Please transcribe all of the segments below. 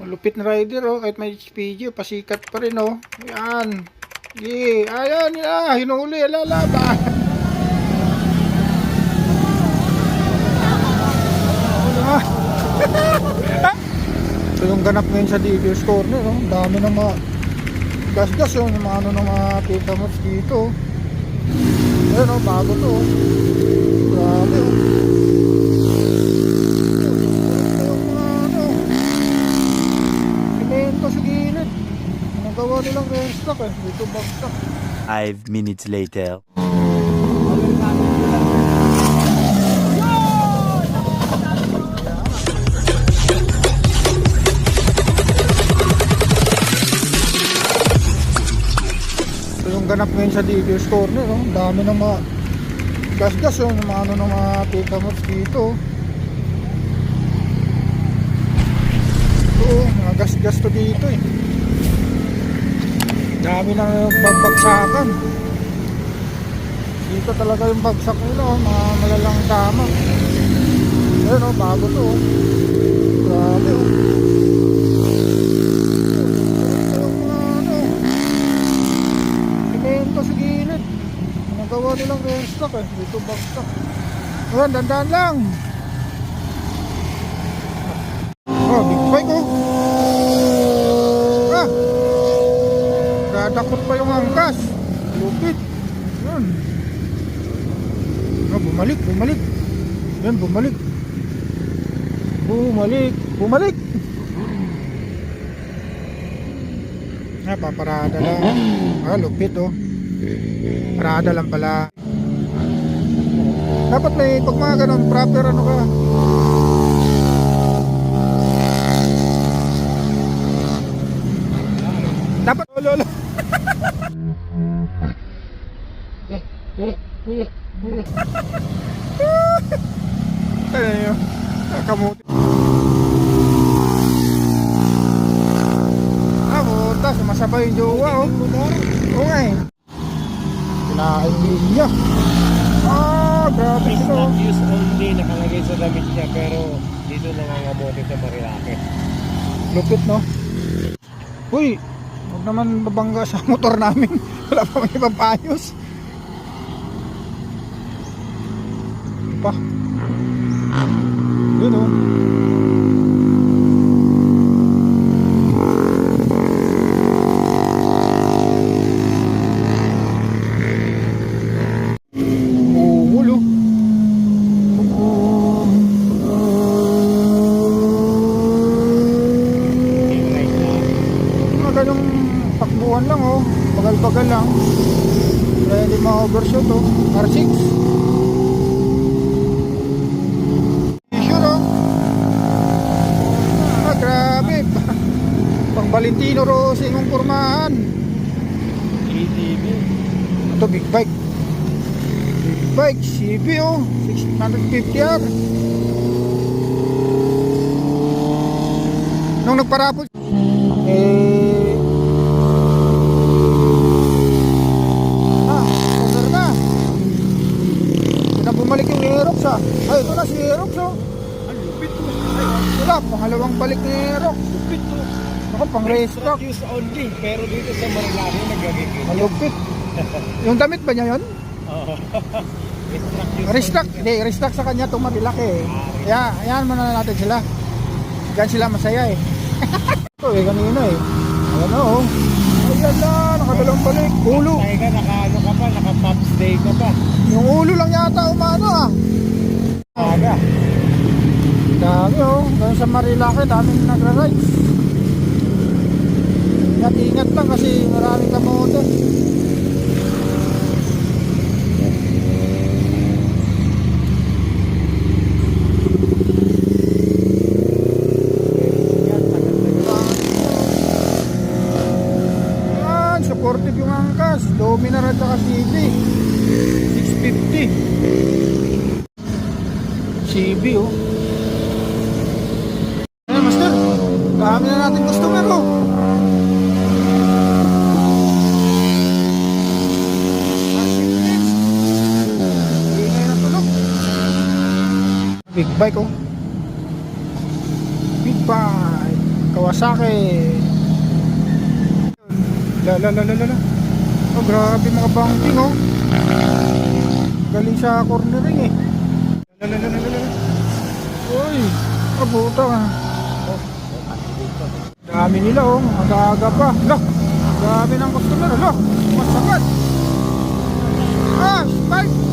Malupit na rider oh, kahit may HPG, pasikat pa rin oh. Ayan. Yeah, ayan nila, hinuli, nga? Ito yung ganap ngayon sa Dealer's Corner, oh. Dami ng mga gas-gas oh, yung mga ano ng mga mods dito. oh. Ayan oh, bago to oh. Grabe oh. Ito yung mga ano, Simento sa gilid. Nagawa nilang restock eh. Dito bagsak. Five minutes later. Ganap ngayon sa Dealer's Corner. Oh. Ang dami ng mga gas-gas oh. Yung mga ano ng mga mods dito. Ito oh, mga gas-gas to dito eh. Dami na bagbagsakan. Dito talaga yung bagsak nila oh. Mga malalang tama. Ayan oh, bago to oh. Grabe oh. Nagawa nilang restock eh. Dito bagsak. Ayan, dandan lang. Oh, big bike oh. Ah. Dadakot pa yung angkas. Lupit. Yan. Ah, bumalik, bumalik. Yan, bumalik. Bumalik, bumalik. Ah, paparada lang. Ah, lupit oh. Parada lang pala. Dapat may pag mga ganun, proper ano ka. Dapat oh, lolo. Ano yun? Nakamuti. Ah, puta, sumasabay yung jowa, oh. Oo nga eh. Kinain niya. Ah, grabe It's ito. not use only nakalagay sa damit niya pero dito nangangamote sa Marilake. Lupit, no? Uy, naman babangga sa motor namin. Wala pa may ibang paayos. Pa. Yun, oh. Ulo. Yung right na. Mga ganong takbuhan lang oh. Bagal-bagal lang. Kaya hindi ma-overshoot oh. R6. Sure oh. Ah, grabe. Pang Valentino Rossi yung kurmahan. ATV. Ito big bike. Bike. CB oh. 650R. Nung nagparapol. Eh. Ah, over na. Na bumalik yung Aerox ah. Ay, ito na si Aerox oh. Ang lupit to. Wala, pangalawang balik ni Aerox. Lupit to. Ako, pang restock. Not use only pero dito sa Marilake nagagigil. Malupit. Yung damit ba niya yon? Oo. Restock. Hindi, restock sa kanya itong matilaki eh. Kaya, ayan muna na natin sila. Diyan sila masaya eh. Ito eh, kanina eh. Ayan oh. Ayan na, nakadalang balik. Ulo. Tayo ka, naka-ano ka pa, naka-pops day ka pa. Yung ulo lang yata umano ah. Aga. Dami oh. Doon sa Marilake, daming nagra-rides. Ingat, ingat lang kasi maraming kamote. Yan, supportive yung angkas. Dominar at saka CB. 650. CB oh. Ayan, master. Dami na natin customer oh. Ingay na tulog. Big bike oh. Big bike. Kawasaki. La la la la la la. Oh, grabe mga banking oh. Galing sa cornering eh. La la la la la la. Uy, kabuta ah. Dami nila oh, aga-aga pa. Lah, dami ng customer. Lah, masagat. Ah, spike.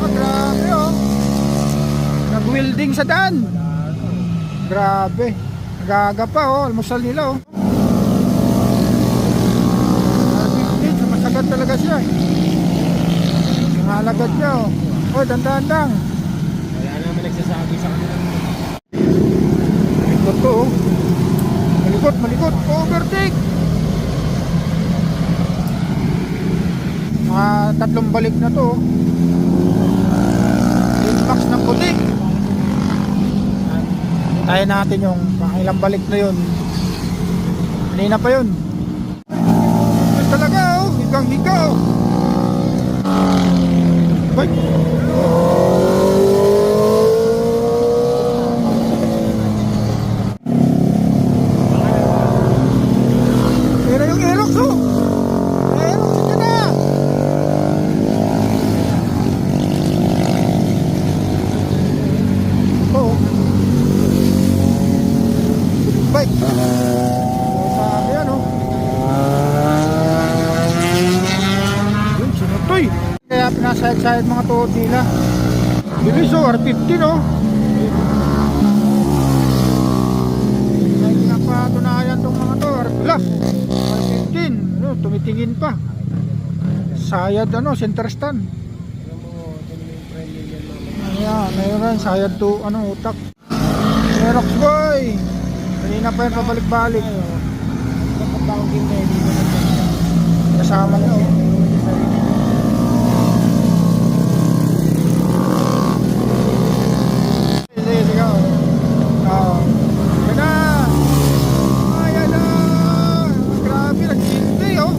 Ah, grabe oh. Nag-welding sa daan. Grabe. Gaga pa oh, almusal nila oh. Vintage, masagat talaga siya. eh. Nangalagad niya oh. Oh, dandan-dang. Wala naman nagsasabi sa kanila. Malikot to oh. Malikot, malikot. Overtake. Mga tatlong balik na to. oh. Max ng puti. Kaya natin yung ilang balik na yun. Kanina pa yun. Talaga oh. Higang higa oh. Ay. Pero yung Aerox oh. Aerox ito na. Oh. Bike. Oh, sabi ano. Yun, sinutoy. Kaya pinasayad-sayad mga tuhod nila. Bilis oh, R15 oh. May pinapatunayan tong mga to. Plus, 15. Ano, tumitingin pa. Sayad ano, center stand. Ayan, mayroon. Sayad to, ano, utak. Xerox boy. Kanina pa yan pabalik-balik. Na, hindi na Kasama niya oh. Sige, sige oh. Oo. Yan na. Ayan na. Grabe, nagsindi oh.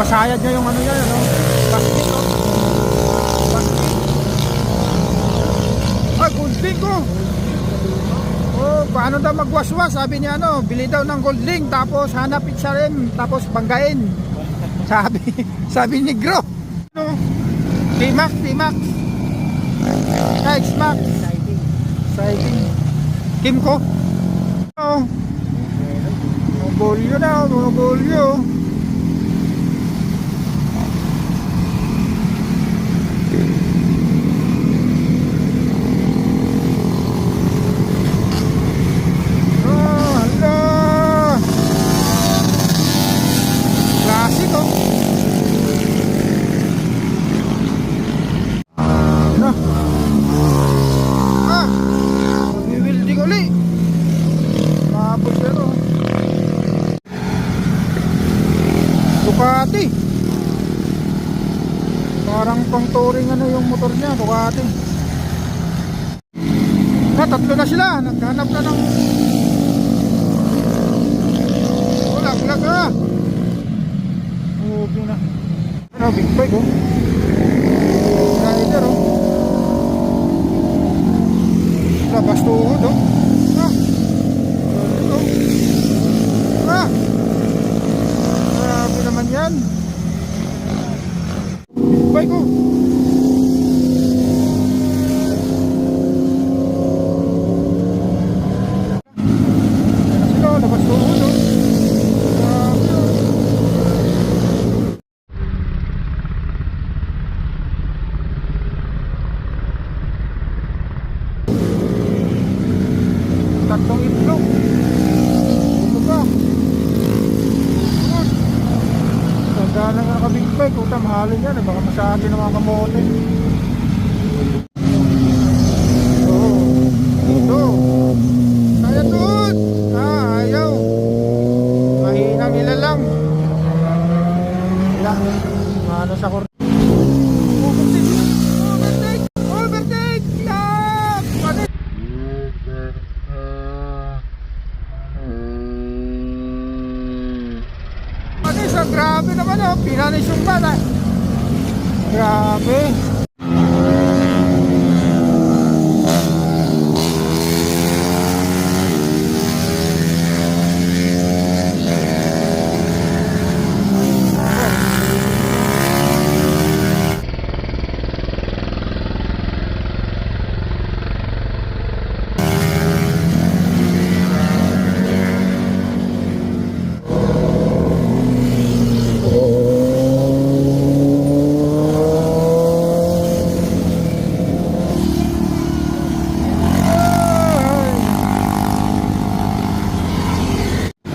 Oo, pinapasayad niya yung ano yan, ano? Plastic, oh. Plastic. Ah, gunting ko. Oh, paano daw magwaswas? Sabi niya ano, bili daw ng gold link tapos hanap sa rin tapos banggain. Sabi, sabi ni Gro. No. T-Max, T-Max. X-Max. Siding. Kimco. Oh. Monobolyo na, oh, monobolyo. Oh, hala. Classic, oh. Ano? Ah! Mag-wielding uli. Mabot yan, oh. Ducati. Touring ano yung motor niya, Ducati. Na, tatlo na sila. Naghanap na ng wala, wala ka. Oh, na. Ano, big bike oh. Rider oh. Labas tuhod oh. Ah. Oh. Ah. Grabe naman. Ayan na sila, oh. labas tuhod oh. Grabe oh. tatlong itlog ito pa Good. tanda na nga kabig bike puta baka masakit ng mga kamote oo ito kaya doon ah ayaw mahina nila lang lang ano sa kor overtake overtake overtake stop Ano? Gra- grabe naman oh. Pinanis yung bata. Grabe.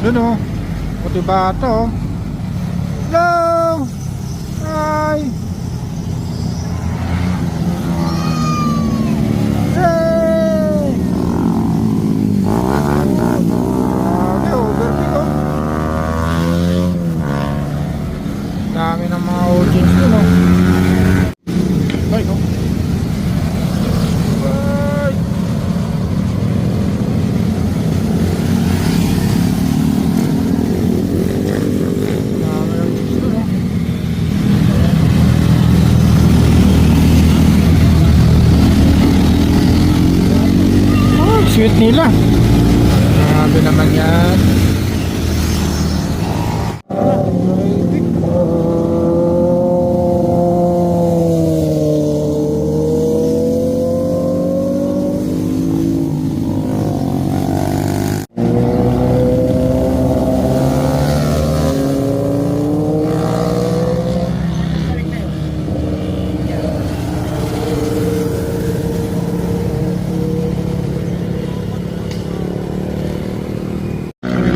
Doon oh. Puti bata oh. Hello! Hi! Hey! Grabe, overtake oh. Dami ng mga audience doon oh. Ay, no. Ay! Dami ng gusto, no? Oh, sweet nila. Grabe naman yan. Ah, may-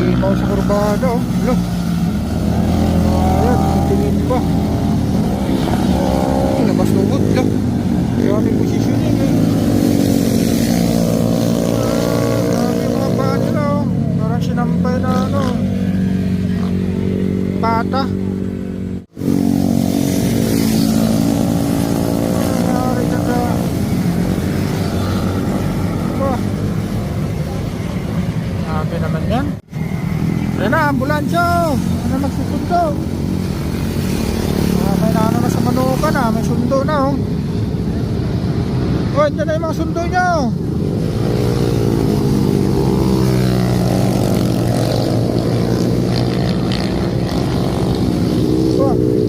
Ikaw sa kurbada, oh. Lo. Ayan, ang tingin pa. Oh, labas lubot, lo. Kaya may positioning, eh. Ah, Grabe yung mga paa nila, oh. Parang sinampay na, ano. Bata. Ano nangyari dyan sa... Wah. Grabe naman yan. Ayan na, ambulansya. Ano magsusundo? Ah, may naano na sa manukan ah. May sundo na oh. Oh, andyan na yung mga sundo niya oh. Oh.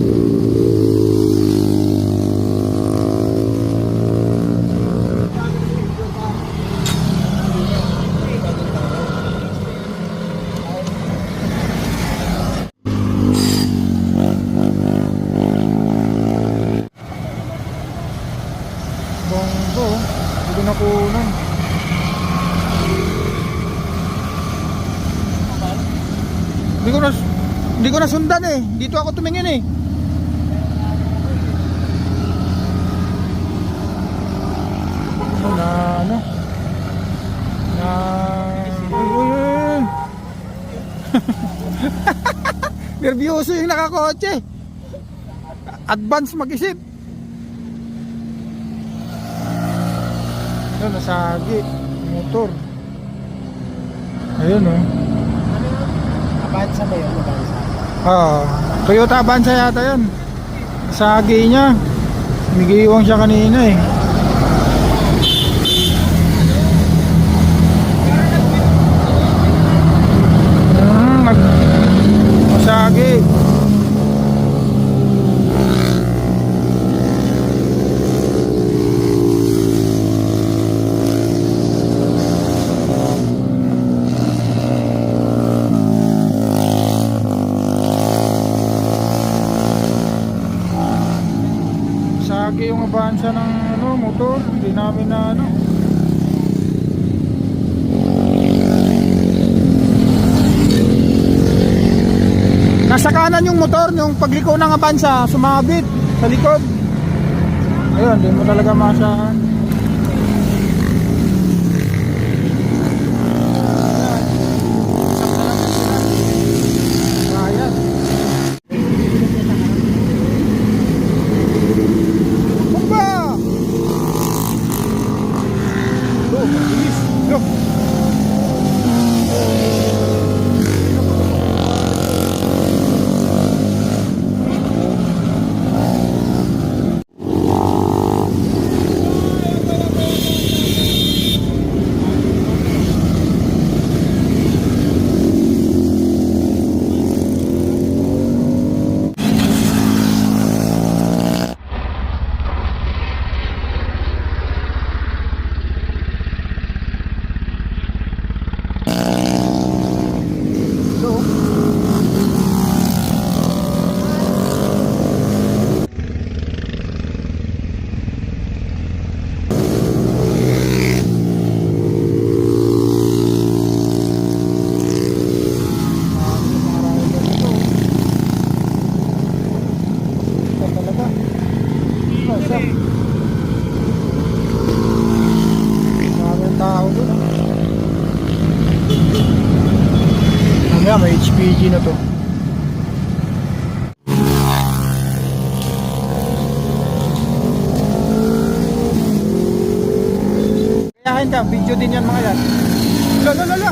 Bonggo. Hindi ko nakunan. Hindi ko na hindi ko nasundan eh. Dito ako tumingin eh. Ano na ano? Na uy, uy. Nervyoso yung nakakotse. Advance mag-isip. Ayun, nasagi. Motor. Ayun oh. Avanza ba yun? Avanza. Ah, Toyota Avanza yata yan. Sagi niya. Migiiwang siya kanina eh. Sagi yung Avanza ng ano, motor. Hindi namin na ano. Nasa kanan yung motor, yung pagliko ng Avanza, sumabit sa likod. Ayun, hindi mo talaga masahan. Ayan. Bumba! Go, mabilis. Go. Gino to. Kayahin ka, video din yan mga yan. La la la la.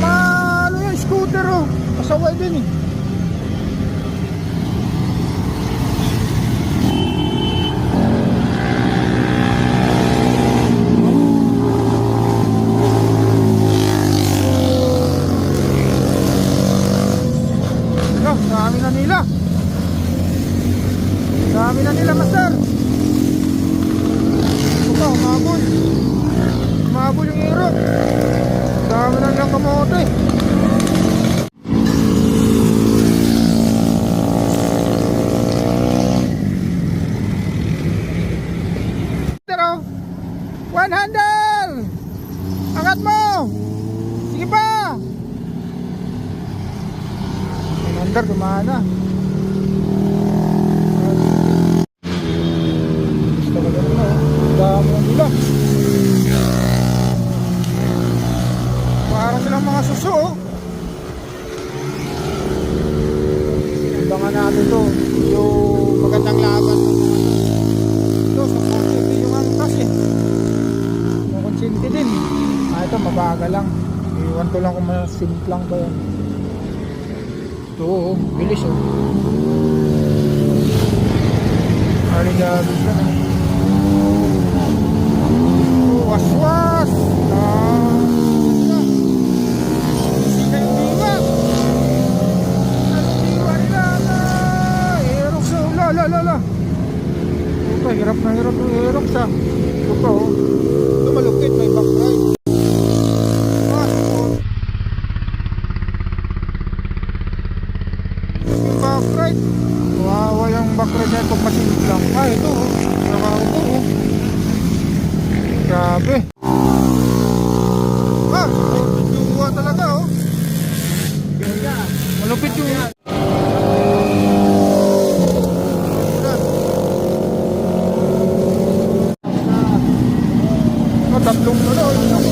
Ano yan, scooter oh. Pasaway din eh. Ano, dami na nila. Dami na nila, master. Ito pa, umabol. Umabol yung hero. Dami na nilang kamote. Pero, one handle! Angat mo! Sige pa! One handle, gumana. Talaga na, oh. Dami na nila. Para silang mga suso, oh. Abangan natin to. Yung magandang laban. Ito, sa konsente yung angkas eh. Yung konsente din. Ah, ito, mabaga lang. Iwan ko lang kung masimplang ba yan. Ito, oh. Bilis, oh. Aligado siya. Oh, waswas! Ah, Sika yung diwa! Ano diwa nila na? Aerox oh, la la la la! Ito, hirap na hirap yung Aerox ah. Ito pa oh. Ito malupit, may back ride. Ah, oh. Yung back ride. Kawawa yung back ride na ito masinip lang. Ah, ito oh. Nakaupo oh. Grabe. Ah, duwa talaga oh. Malupit yung... Oh, tatlong ano, yun.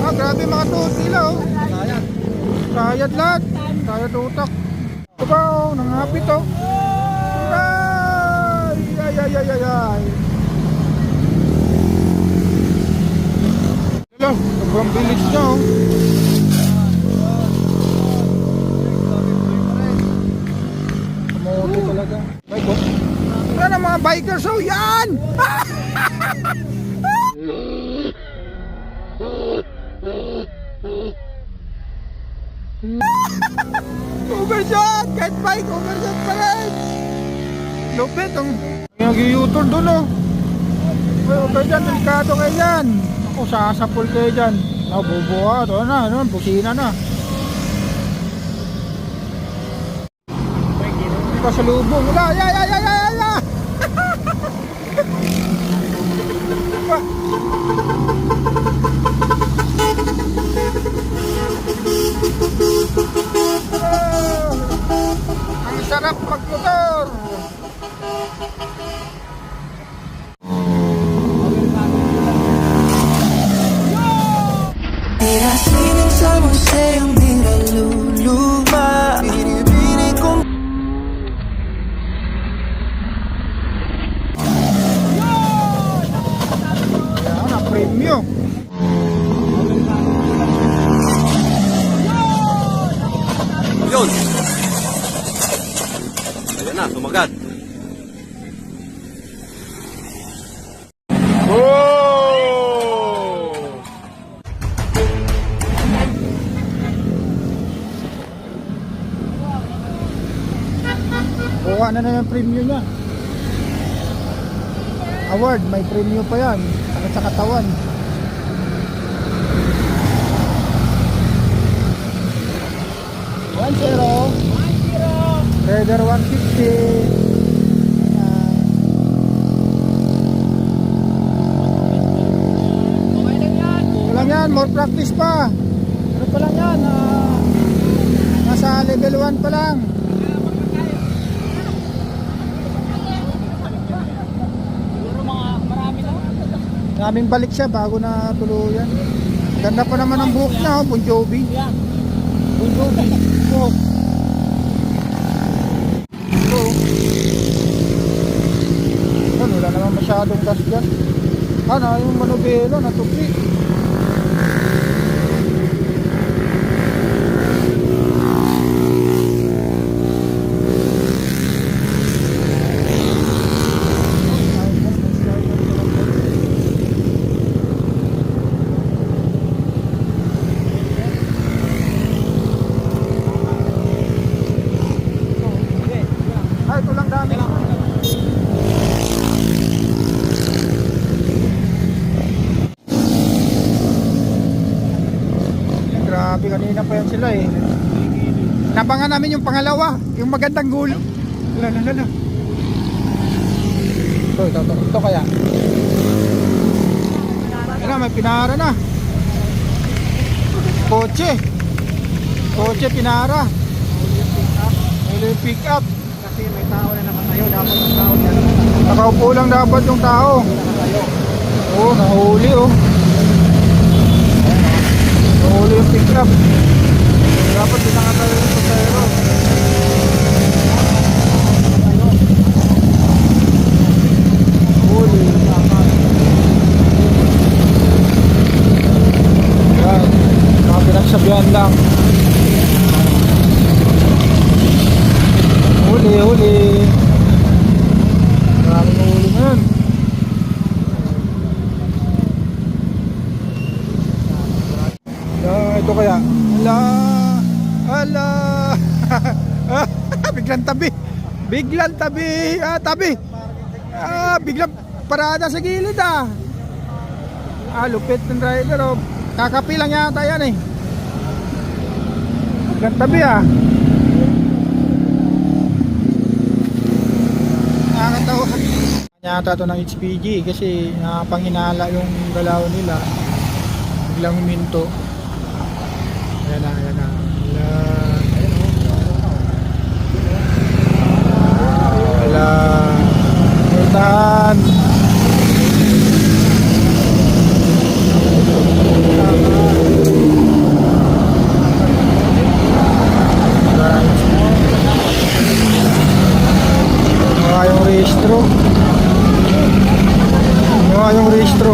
Ah, grabe mga tuhod nila oh. Kayad lahat. Kayad utak. Ito ba oh, nangapit oh. Ay, ay, ay, ay, ay, ay. Hello, sobrang bilis niya oh. Kamote talaga. Ay, ko. Ano mga bikers oh, yan! Overshot! Kahit bike, overshot pa rin! Lupit ang... Nag-u-turn doon oh. Ay, huwag kayo dyan, delikado kayo dyan. Ako, sasapul kayo dyan. Ah, bubuhat. Ano na, ano, busina na. Hindi ka sa lubong. Wala, ay, ay, ay, ay, ay, ay! Ah, Ang sarap magmotor. Pinasinig sa museong di naluluma Na, tumagat. Kuha na na yung premium niya. Award, may premium pa yan. Sakit sa katawan. One zero. Leather 150 yan, more practice pa ano pa lang yan uh, nasa level 1 pa lang Daming balik siya bago na tuluyan. Ganda pa naman ang buhok na, oh, Bon Jovi. Bon Jovi. Buhok. Masyadong gas dyan. Ano, yung manubelo, natupi. Ay, ito lang dami. Grabe, kanina pa yan sila eh. Nabangan namin yung pangalawa, yung magandang gulo. Lala, lala, lala. Ito, ito, ito, ito kaya. Ayun na, may pinara na. Kotse. Kotse, pinara. May pick up. Kasi may tao na nakatayo, dapat yung tao. Nakaupo lang dapat yung tao. Oo, oh, nahuli oh. Yung pick up. Dapat din nakatayo yung pasero. Huli. Yan. Mga pinagsabihan lang. Huli, huli. Maraming nahuli ngayon. Ah, ito kaya. Ala. Ala. biglang tabi. Biglang tabi. Ah, tabi. Ah, biglang parada sa gilid ah. Ah, lupit ng driver oh. Kakapi lang yata yan eh. Biglang tabi ah. Nakakatawa. Yata to ng HPG kasi nakapanghinala yung galaw nila. Biglang huminto. Ayan na, ayan na. Wala. Wala. Multahan. Mga yung rehistro. Mga yung rehistro.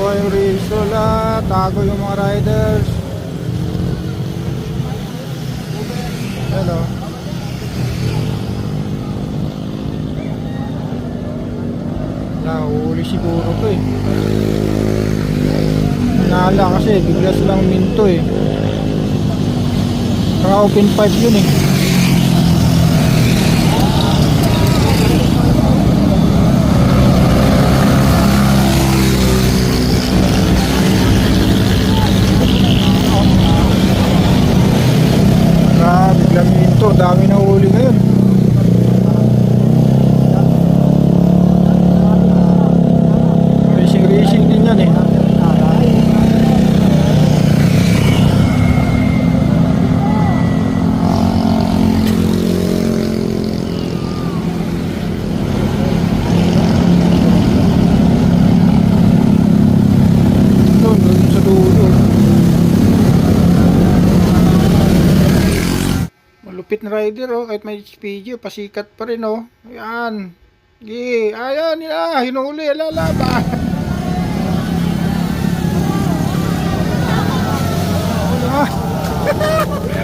Mga yung rehistro la. Tago yung mga riders. Hello. Nahuli siguro to eh. Nala kasi bigla minto eh. Saka open pipe yun eh. Ah, biglang minto. Dami na huli ngayon. Racing racing din yan eh. Doon, doon sa dulo. Malupit na rider oh, kahit may HPG, oh, pasikat pa rin oh. Ayan. Gi, ayan nila, hinuli, alala ba?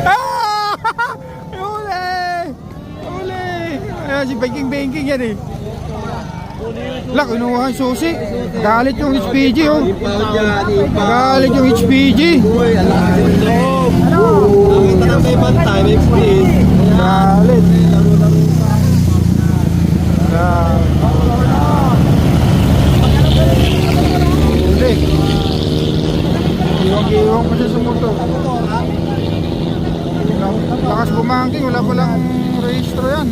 Ah! Huli! Huli! Ayan, si Banking Banking yan eh. Lak, kinuha yung susi. Galit yung HPG oh. Galit yung HPG. Nakita na may bantay, may police. Galit. Ah. Huli. Iwang-iwang pa siya sa motor. Lakas bumangking, wala palang rehistro yan.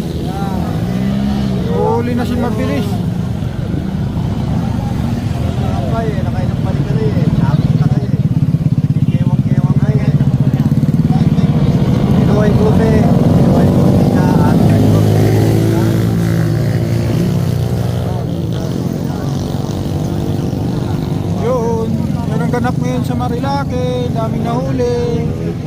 Huli na si mabilis. Ay, nakailang balik eh. Na eh. Kewang-kewang ay. Ito ay buti. Marilake, daming nahuli.